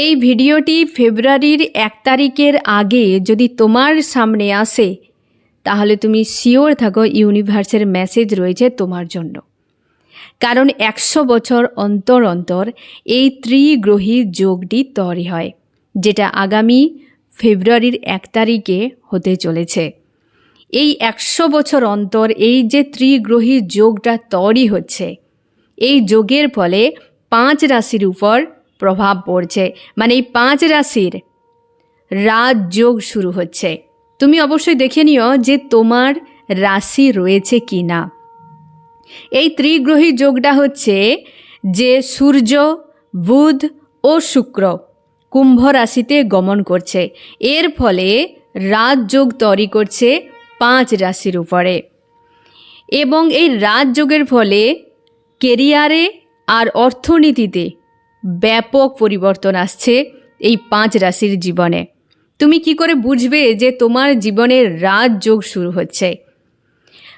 এই ভিডিওটি ফেব্রুয়ারির এক তারিখের আগে যদি তোমার সামনে আসে, তাহলে তুমি শিওর থাকো ইউনিভার্সের মেসেজ রয়েছে তোমার জন্য। কারণ একশো বছর অন্তর অন্তর এই ত্রিগ্রহী যোগটি তৈরি হয়, যেটা আগামী ফেব্রুয়ারির এক তারিখে হতে চলেছে। এই একশো বছর অন্তর এই যে ত্রিগ্রহী যোগটা তৈরি হচ্ছে, এই যোগের ফলে পাঁচ রাশির উপর প্রভাব পড়ছে। মানে এই পাঁচ রাশির রাজযোগ শুরু হচ্ছে। তুমি অবশ্যই দেখে নিও যে তোমার রাশি রয়েছে কি না এই ত্রিগ্রহী যোগটা হচ্ছে যে সূর্য, বুধ ও শুক্র কুম্ভ রাশিতে গমন করছে। এর ফলে রাজযোগ তৈরি করছে পাঁচ রাশির উপরে। এবং এই রাজযোগের ফলে কেরিয়ারে আর অর্থনীতিতে ব্যাপক পরিবর্তন আসছে এই পাঁচ রাশির জীবনে। তুমি কি করে বুঝবে যে তোমার জীবনের রাজযোগ শুরু হচ্ছে?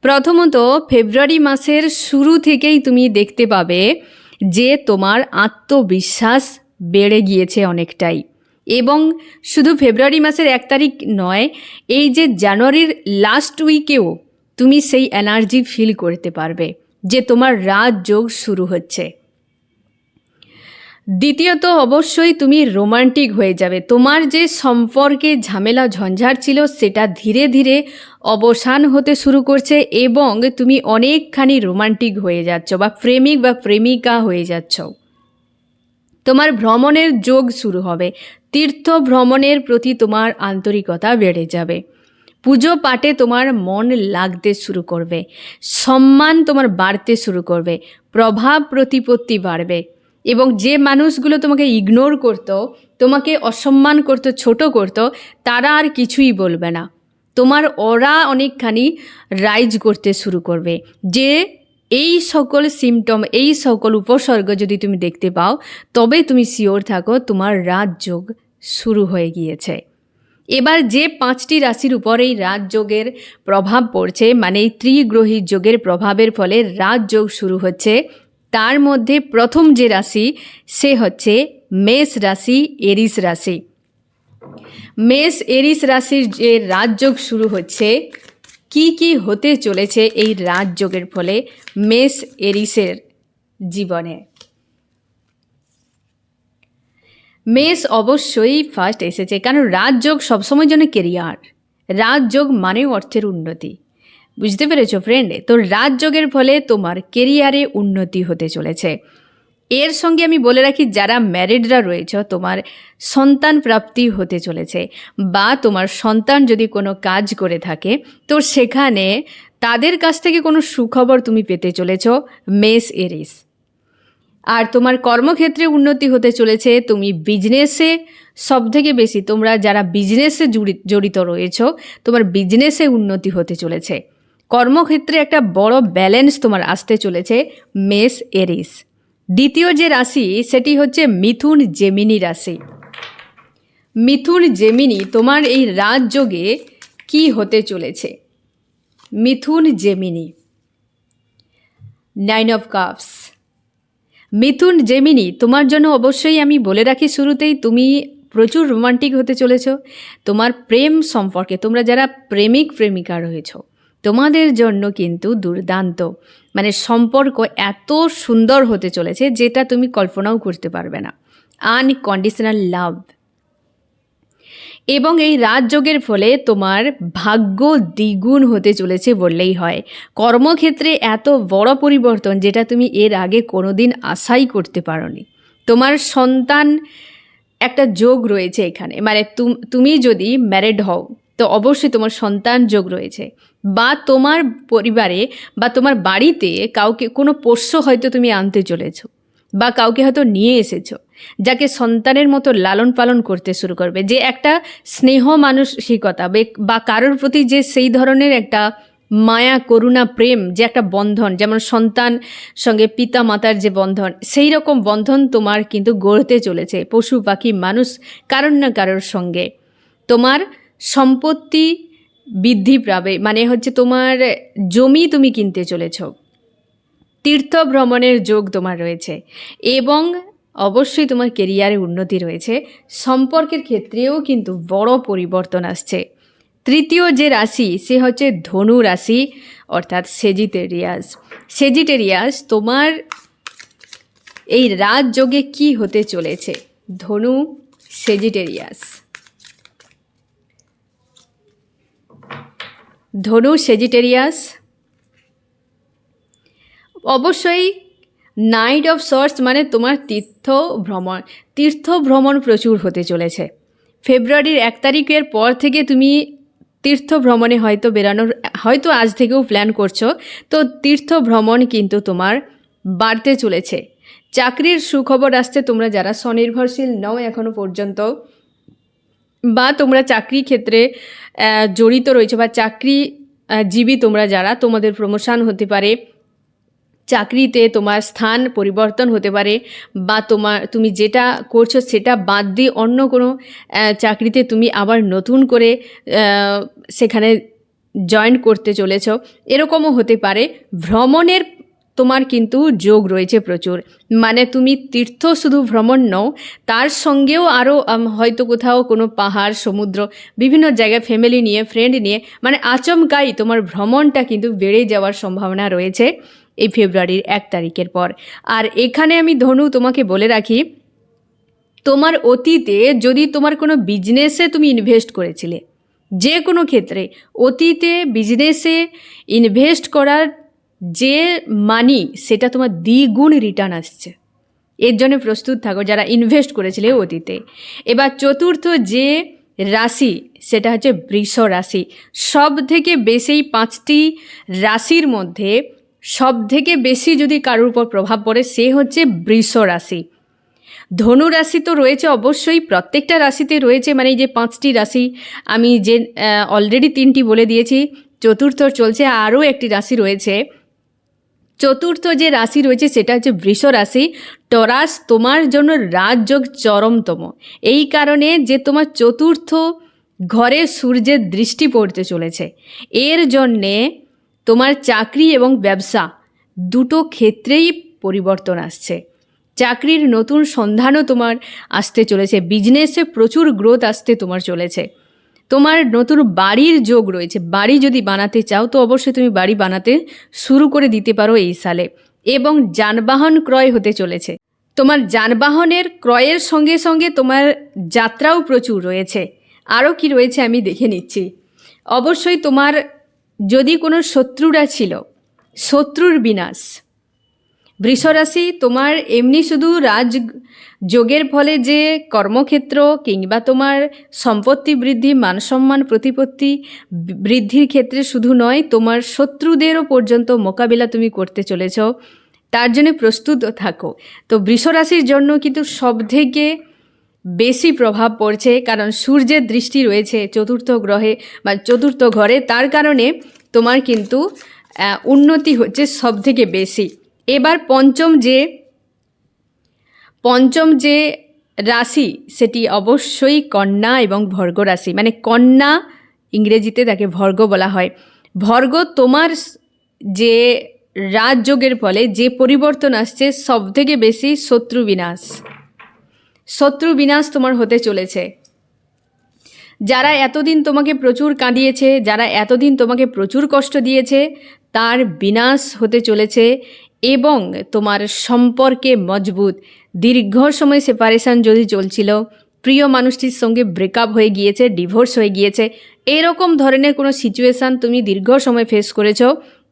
প্রথমত, ফেব্রুয়ারি মাসের শুরু থেকেই তুমি দেখতে পাবে যে তোমার আত্মবিশ্বাস বেড়ে গিয়েছে অনেকটাই। এবং শুধু ফেব্রুয়ারি মাসের এক তারিখ নয়, এই যে জানুয়ারির লাস্ট উইকেও তুমি সেই এনার্জি ফিল করতে পারবে যে তোমার রাজযোগ শুরু হচ্ছে। দ্বিতীয়ত অবশ্যই তুমি রোমান্টিক হয়ে যাবে। তোমার যে সম্পর্কে ঝামেলা ঝঞ্ঝাট ছিল, সেটা ধীরে ধীরে অবসান হতে শুরু করছে এবং তুমি অনেকখানি রোমান্টিক হয়ে যাচ্ছ বা প্রেমিক বা প্রেমিকা হয়ে যাচ্ছ। তোমার ভ্রমণের যোগ শুরু হবে। তীর্থ ভ্রমণের প্রতি তোমার আন্তরিকতা বেড়ে যাবে। পুজো পাঠে তোমার মন লাগতে শুরু করবে। সম্মান তোমার বাড়তে শুরু করবে। প্রভাব প্রতিপত্তি বাড়বে। এবং যে মানুষগুলো তোমাকে ইগনোর করতো, তোমাকে অসম্মান করতো, ছোট করতো, তারা আর কিছুই বলবে না। তোমার ওরা অনেকখানি রাইজ করতে শুরু করবে। যে এই সকল সিমটম এই সকল উপসর্গ যদি তুমি দেখতে পাও, তবে তুমি শিওর থাকো তোমার রাজযোগ শুরু হয়ে গিয়েছে। এবার যে পাঁচটি রাশির উপর এই রাজযোগের প্রভাব পড়ছে মানে এই ত্রিগ্রহী যোগের প্রভাবের ফলে রাজযোগ শুরু হচ্ছে তার মধ্যে প্রথম যে রাশি, সে হচ্ছে মেষ রাশি, এরিস রাশি। মেষ, এরিস রাশির যে রাজযোগ শুরু হচ্ছে, কি কি হতে চলেছে এই রাজযোগের ফলে মেষ, এরিসের জীবনে? মেষ অবশ্যই ফার্স্ট এসেছে, কারণ রাজযোগ সবসময় জন্য কেরিয়ার রাজযোগ মানেও অর্থের উন্নতি। বুঝতে পেরেছ ফ্রেন্ড তো রাজযোগের ফলে তোমার কেরিয়ারে উন্নতি হতে চলেছে। এর সঙ্গে আমি বলে রাখি, যারা ম্যারিডরা রয়েছ, তোমার সন্তান প্রাপ্তি হতে চলেছে বা তোমার সন্তান যদি কোনো কাজ করে থাকে, তো সেখানে তাদের কাছ থেকে কোনো সুখবর তুমি পেতে চলেছ মেস এরিস আর তোমার কর্মক্ষেত্রে উন্নতি হতে চলেছে, তুমি বিজনেসে সব থেকে বেশি, তোমরা যারা বিজনেসে জড়িত রয়েছ, তোমার বিজনেসে উন্নতি হতে চলেছে। কর্মক্ষেত্রে একটা বড় ব্যালেন্স তোমার আসতে চলেছে মেস এরিস। দ্বিতীয় যে রাশি, সেটি হচ্ছে মিথুন জেমিনি রাশি। মিথুন জেমিনি, তোমার এই রাজযোগে কি হতে চলেছে? মিথুন Gemini. Nine of cups. Mithun Gemini, তোমার জন্য অবশ্যই আমি বলে রাখি শুরুতেই, তুমি প্রচুর রোমান্টিক হতে চলেছ। তোমার প্রেম সম্পর্কে, তোমরা যারা প্রেমিক, প্রেমিকা রয়েছো তোমাদের জন্য কিন্তু দুর্দান্ত। মানে সম্পর্ক এত সুন্দর হতে চলেছে যেটা তুমি কল্পনাও করতে পারবে না। আনকন্ডিশনাল লাভ এবং এই রাজযোগের ফলে তোমার ভাগ্য দ্বিগুণ হতে চলেছে বললেই হয়। কর্মক্ষেত্রে এত বড় পরিবর্তন যেটা তুমি এর আগে কোনো দিন আশাই করতে পারোনি। তোমার সন্তান একটা যোগ রয়েছে এখানে। মানে তুমি যদি ম্যারেড হও, তো অবশ্যই তোমার সন্তান যোগ রয়েছে। বা তোমার পরিবারে বা তোমার বাড়িতে কাউকে, কোনো পোষ্য হয়তো তুমি আনতে চলেছো বা কাউকে হয়তো নিয়ে এসেছ, যাকে সন্তানের মতো লালন পালন করতে শুরু করবে। যে একটা স্নেহ মানসিকতা বা কারোর প্রতি যে সেই ধরনের একটা মায়া, করুণা, প্রেম, যে একটা বন্ধন, যেমন সন্তান সঙ্গে পিতা মাতার যে বন্ধন, সেই রকম বন্ধন তোমার কিন্তু গড়তে চলেছে পশু, পাখি, মানুষ কারোর না কারোর সঙ্গে। তোমার সম্পত্তি বৃদ্ধি পাবে। মানে হচ্ছে তোমার জমি তুমি কিনতে চলেছ। তীর্থ ভ্রমণের যোগ তোমার রয়েছে। এবং অবশ্যই তোমার কেরিয়ারে উন্নতি রয়েছে। সম্পর্কের ক্ষেত্রেও কিন্তু বড় পরিবর্তন আসছে। তৃতীয় যে রাশি, সে হচ্ছে ধনু রাশি, অর্থাৎ সেজিটেরিয়াস সেজিটেরিয়াস তোমার এই রাজযোগে কি হতে চলেছে? ধনু সেজিটেরিয়াস ধনু সেজিটেরিয়াস অবশ্যই নাইট অফ সর্স মানে তোমার তীর্থ ভ্রমণ। তীর্থ ভ্রমণ প্রচুর হতে চলেছে। ফেব্রুয়ারির এক তারিখের পর থেকে তুমি তীর্থ ভ্রমণে হয়তো বেরানোর, হয়তো আজ থেকেও প্ল্যান করছ। তো তীর্থ ভ্রমণ কিন্তু তোমার বাড়তে চলেছে। চাকরির সুখবর আসছে তোমরা যারা স্বনির্ভরশীল নও এখনও পর্যন্ত। বা তোমরা চাকরি ক্ষেত্রে জড়িত রয়েছে বা চাকরি জীবী তোমরা যারা, তোমাদের প্রমোশন হতে পারে, চাকরিতে তোমার স্থান পরিবর্তন হতে পারে, বা তোমার, তুমি যেটা করছ সেটা বাদ দিয়ে অন্য কোনো চাকরিতে তুমি আবার নতুন করে সেখানে জয়েন করতে চলেছ। এরকমও হতে পারে। ভ্রমণের তোমার কিন্তু যোগ রয়েছে প্রচুর। মানে তুমি তীর্থ শুধু ভ্রমণ নও, তার সঙ্গেও আরও হয়তো কোথাও কোনো পাহাড়, সমুদ্র, বিভিন্ন জায়গায় ফ্যামিলি নিয়ে ফ্রেন্ড নিয়ে মানে আচমকাই তোমার ভ্রমণটা কিন্তু বেড়ে যাওয়ার সম্ভাবনা রয়েছে এই ফেব্রুয়ারির এক তারিখের পর। আর এখানে আমি ধনু তোমাকে বলে রাখি, তোমার অতীতে যদি তোমার কোনো বিজনেসে তুমি ইনভেস্ট করেছিলে যে কোনো ক্ষেত্রে অতীতে বিজনেসে ইনভেস্ট করার যে মানি সেটা তোমার দ্বিগুণ রিটার্ন আসছে। এর জন্য প্রস্তুত থাকো যারা ইনভেস্ট করেছিলে অতীতে। এবার চতুর্থ যে রাশি, সেটা হচ্ছে বৃষ রাশি। সব থেকে বেশি পাঁচটি রাশির মধ্যে সব থেকে বেশি যদি কারোর উপর প্রভাব পড়ে, সে হচ্ছে বৃষ রাশি। ধনু রাশি তো রয়েছে অবশ্যই, প্রত্যেকটা রাশিতে রয়েছে মানে এই যে পাঁচটি রাশি, আমি যে অলরেডি তিনটি বলে দিয়েছি। চতুর্থ চলছে, আরও একটি রাশি রয়েছে। চতুর্থ যে রাশি রয়েছে, সেটা হচ্ছে বৃষ রাশি। টরাস তোমার জন্য রাজযোগ চরমতম। এই কারণে যে তোমার চতুর্থ ঘরে সূর্যের দৃষ্টি পড়তে চলেছে। এর জন্যে তোমার চাকরি এবং ব্যবসা দুটো ক্ষেত্রেই পরিবর্তন আসছে। চাকরির নতুন সন্ধানও তোমার আসতে চলেছে। বিজনেসে প্রচুর গ্রোথ আসতে তোমার চলেছে। তোমার নতুন বাড়ির যোগ রয়েছে। বাড়ি যদি বানাতে চাও, তো অবশ্যই তুমি বাড়ি বানাতে শুরু করে দিতে পারো এই সালে। এবং যানবাহন ক্রয় হতে চলেছে। তোমার যানবাহনের ক্রয়ের সঙ্গে সঙ্গে তোমার যাত্রাও প্রচুর রয়েছে। আরও কি রয়েছে আমি দেখে নিচ্ছি। অবশ্যই তোমার যদি কোনো শত্রুরা ছিল, শত্রুর বিনাশ বৃষরাশি, তোমার এমনি শুধু রাজ যোগের ফলে যে কর্মক্ষেত্র কিংবা তোমার সম্পত্তি বৃদ্ধি, মানসম্মান প্রতিপত্তি বৃদ্ধির ক্ষেত্রে শুধু নয়, তোমার শত্রুদেরও পর্যন্ত মোকাবিলা তুমি করতে চলেছ। তার জন্য প্রস্তুত থাকো। তো বৃষরাশির জন্য কিন্তু সবথেকে বেশি প্রভাব পড়ছে, কারণ সূর্যের দৃষ্টি রয়েছে চতুর্থ গ্রহে বা চতুর্থ ঘরে। তার কারণে তোমার কিন্তু উন্নতি হচ্ছে সব থেকে বেশি। এবার পঞ্চম যে পঞ্চম যে রাশি, সেটি অবশ্যই কন্যা এবং ভর্গ রাশি। মানে কন্যা ইংরেজিতে তাকে ভর্গ বলা হয়। ভর্গ তোমার যে রাজযোগের ফলে যে পরিবর্তন আসছে সব থেকে বেশি শত্রু বিনাশ। শত্রু বিনাশ তোমার হতে চলেছে। যারা এতদিন তোমাকে প্রচুর কাঁদিয়েছে, যারা এতদিন তোমাকে প্রচুর কষ্ট দিয়েছে, তার বিনাশ হতে চলেছে। এবং তোমার সম্পর্কে মজবুত। দীর্ঘ সময় সেপারেশন যদি চলছিল, প্রিয় মানুষটির সঙ্গে ব্রেকআপ হয়ে গিয়েছে ডিভোর্স হয়ে গিয়েছে, এরকম ধরনের কোনো সিচুয়েশান তুমি দীর্ঘ সময় ফেস করেছ,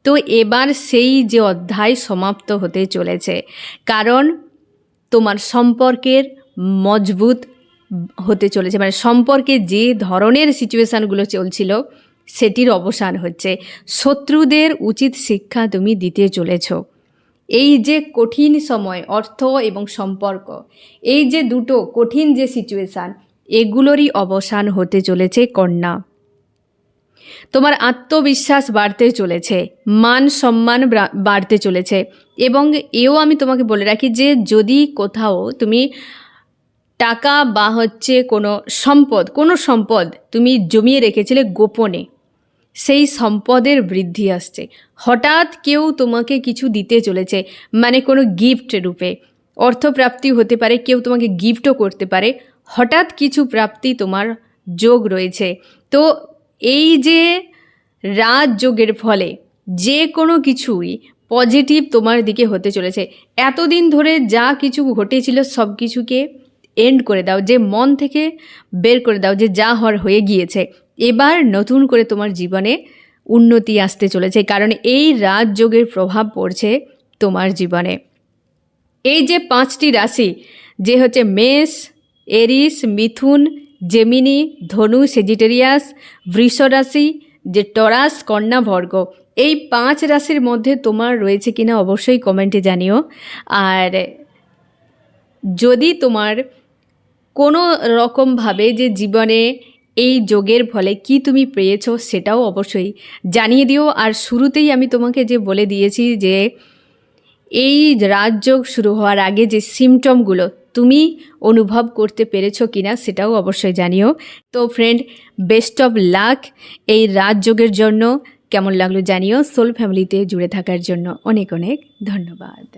তো এবার সেই যে অধ্যায় সমাপ্ত হতে চলেছে। কারণ তোমার সম্পর্কের মজবুত হতে চলেছে মানে সম্পর্কে যে ধরনের সিচুয়েশানগুলো চলছিল, সেটির অবসান হচ্ছে। শত্রুদের উচিত শিক্ষা তুমি দিতে চলেছ। এই যে কঠিন সময়, অর্থ এবং সম্পর্ক, এই যে দুটো কঠিন যে সিচুয়েশান এগুলোরই অবসান হতে চলেছে কন্যা। তোমার আত্মবিশ্বাস বাড়তে চলেছে, মান সম্মান বাড়তে চলেছে এবং এও আমি তোমাকে বলে রাখি যে যদি কোথাও তুমি টাকা বা হচ্ছে কোনো সম্পদ কোনো সম্পদ তুমি জমিয়ে রেখেছিলে গোপনে সেই সম্পদের বৃদ্ধি আসছে। হঠাৎ কেউ তোমাকে কিছু দিতে চলেছে মানে কোনো গিফট রূপে। অর্থপ্রাপ্তি হতে পারে, কেউ তোমাকে গিফটও করতে পারে। হঠাৎ কিছু প্রাপ্তি তোমার যোগ রয়েছে। তো এই যে রাজযোগের ফলে যে কোনো কিছুই পজিটিভ তোমার দিকে হতে চলেছে। এতদিন ধরে যা কিছু ঘটেছিল সব কিছুকে এন্ড করে দাও, যে মন থেকে বের করে দাও যে যা হওয়ার হয়ে গিয়েছে। এবার নতুন করে তোমার জীবনে উন্নতি আসতে চলেছে, কারণ এই রাজযোগের প্রভাব পড়ছে তোমার জীবনে। এই যে পাঁচটি রাশি, যে হচ্ছে মেষ, এরিস, মিথুন, জেমিনি, ধনু, সেজিটেরিয়াস, বৃষ রাশি, যে টরাস, কন্যা, ভর্গ, এই পাঁচ রাশির মধ্যে তোমার রয়েছে কিনা অবশ্যই কমেন্টে জানিও। আর যদি তোমার কোনো রকমভাবে যে জীবনে এই যোগের ফলে কি তুমি পেয়েছ সেটাও অবশ্যই জানিয়ে দিও। আর শুরুতেই আমি তোমাকে যে বলে দিয়েছি যে এই রাজযোগ শুরু হওয়ার আগে যে সিমটমগুলো তুমি অনুভব করতে পেরেছ কিনা সেটাও অবশ্যই জানিও। তো ফ্রেন্ড বেস্ট অফ লাক এই রাজযোগের জন্য। কেমন লাগল জানিও। সোল ফ্যামিলিতে জুড়ে থাকার জন্য অনেক অনেক ধন্যবাদ।